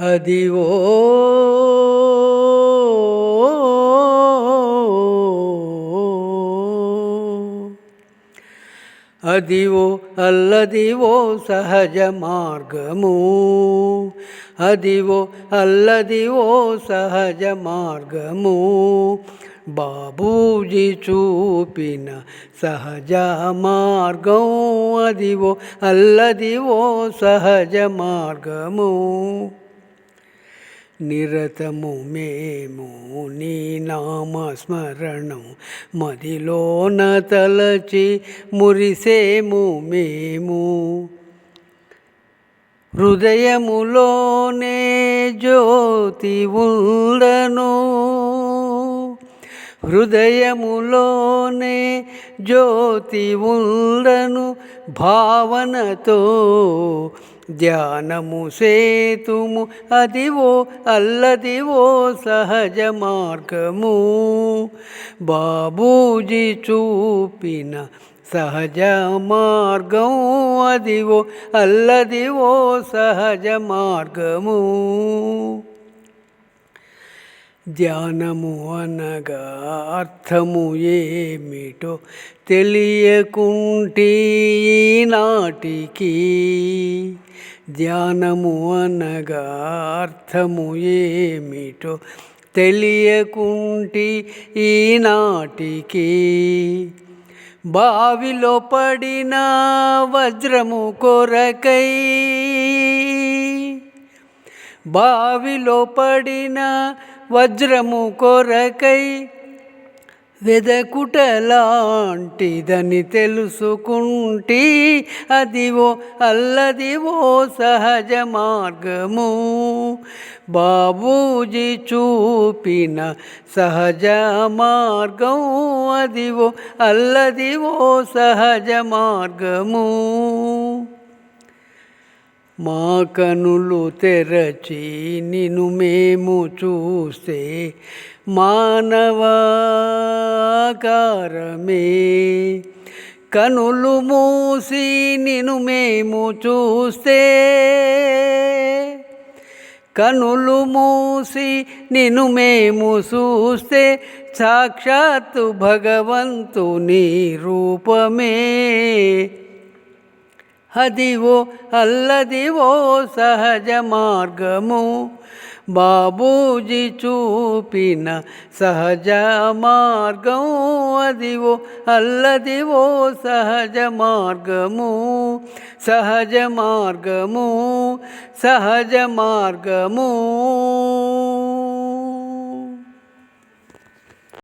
అదివో అదివో అల్లదివో సహజ మార్గము. అదివో అల్లదివో సహజ మార్గము. బాబూజీ చూపిన సహజ మార్గం అదివో అల్లదివో సహజ మార్గము. నిరతము మేము నీ నామస్మరణం మదిలోన తలచి మురిసేము మేము. హృదయములోనే జ్యోతి ఉండను. హృదయములోనే జ్యోతి ఉండను భావనతో ధ్యానము సేతుము అదివో అల్లదివో సహజ మార్గము. బాబూజీ చూపిన సహజ మార్గం అదివో అల్లదివో సహజ మార్గము. ధ్యానము అనగా అర్థము ఏమిటో తెలియకుంటే నాటికి ధ్యానము అనగా అర్థము ఏమిటో తెలియకుంటి ఈనాటికి. బావిలో పడిన వజ్రము కొరకై బావిలో పడిన వజ్రము కొరకై వెదకుటలాంటిదని తెలుసుకుంటే అదివో అల్లదివో సహజ మార్గము. బాబూజీ చూపిన సహజ మార్గం అదివో అల్లదివో సహజ మార్గము. మా కనులు తెరచి నిన్ను మేము చూస్తే మానవాకారమే. కనులు మూసి నిన్ను మేము చూస్తే కనులు మూసి నిన్ను మేము చూస్తే సాక్షాత్తు భగవంతుని రూపమే. అదివో అల్లదివో సహజ మార్గము బాబూజీ చూపిన సహజ మార్గం అదివో అల్లదివో సహజ మార్గము సహజ మార్గము సహజ మార్గము